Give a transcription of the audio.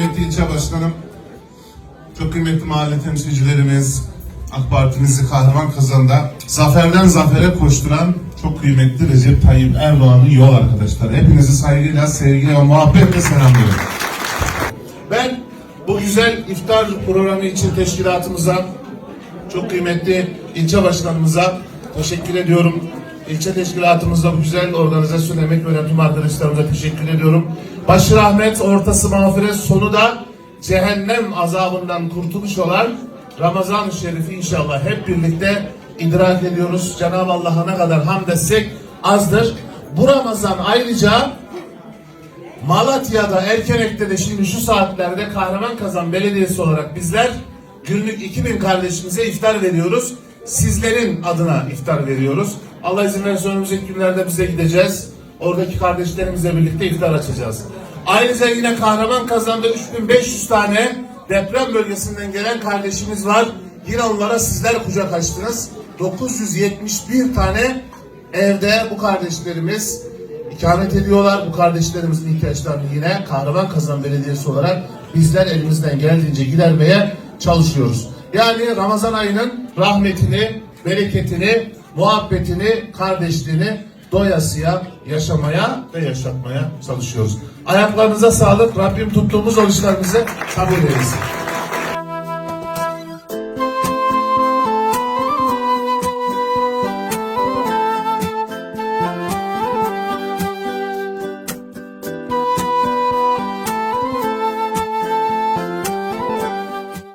ilçe başkanım, çok kıymetli mahalle temsilcilerimiz, AK Parti'mizi kahraman kazanda zaferden zafere koşturan çok kıymetli Recep Tayyip Erdoğan'ın yol arkadaşları. Hepinizi saygıyla, sevgiyle ve muhabbetle selamlıyorum. Ben bu güzel iftar programı için teşkilatımıza, çok kıymetli ilçe başkanımıza teşekkür ediyorum. İlçe teşkilatımızda bu güzel organizasyon emek veren tüm arkadaşlarımıza teşekkür ediyorum. Başı rahmet, ortası mağfiret, sonu da cehennem azabından kurtuluş olan Ramazan-ı Şerif'i inşallah hep birlikte idrak ediyoruz. Cenab-ı Allah'a ne kadar hamd etsek azdır. Bu Ramazan ayrıca Malatya'da Erkenek'te de şimdi şu saatlerde Kahraman Belediyesi olarak bizler günlük 2000 kardeşimize iftar veriyoruz. Sizlerin adına iftar veriyoruz. Allah izin verirse önümüzdeki günlerde bize gideceğiz. Oradaki kardeşlerimizle birlikte iftar açacağız. Ayrıca yine Kahraman Kazan'da 3500 tane deprem bölgesinden gelen kardeşimiz var. Yine onlara sizler kucak açtınız. 971 tane evde bu kardeşlerimiz ikamet ediyorlar. Bu kardeşlerimizin ihtiyaçlarını yine Kahraman Kazan Belediyesi olarak bizler elimizden geldiğince gidermeye çalışıyoruz. Yani Ramazan ayının rahmetini, bereketini, muhabbetini, kardeşliğini doyasıya yaşamaya ve yaşatmaya çalışıyoruz. Ayaklarınıza sağlık. Rabbim tuttuğumuz oruçlarınızı kabul eylesin.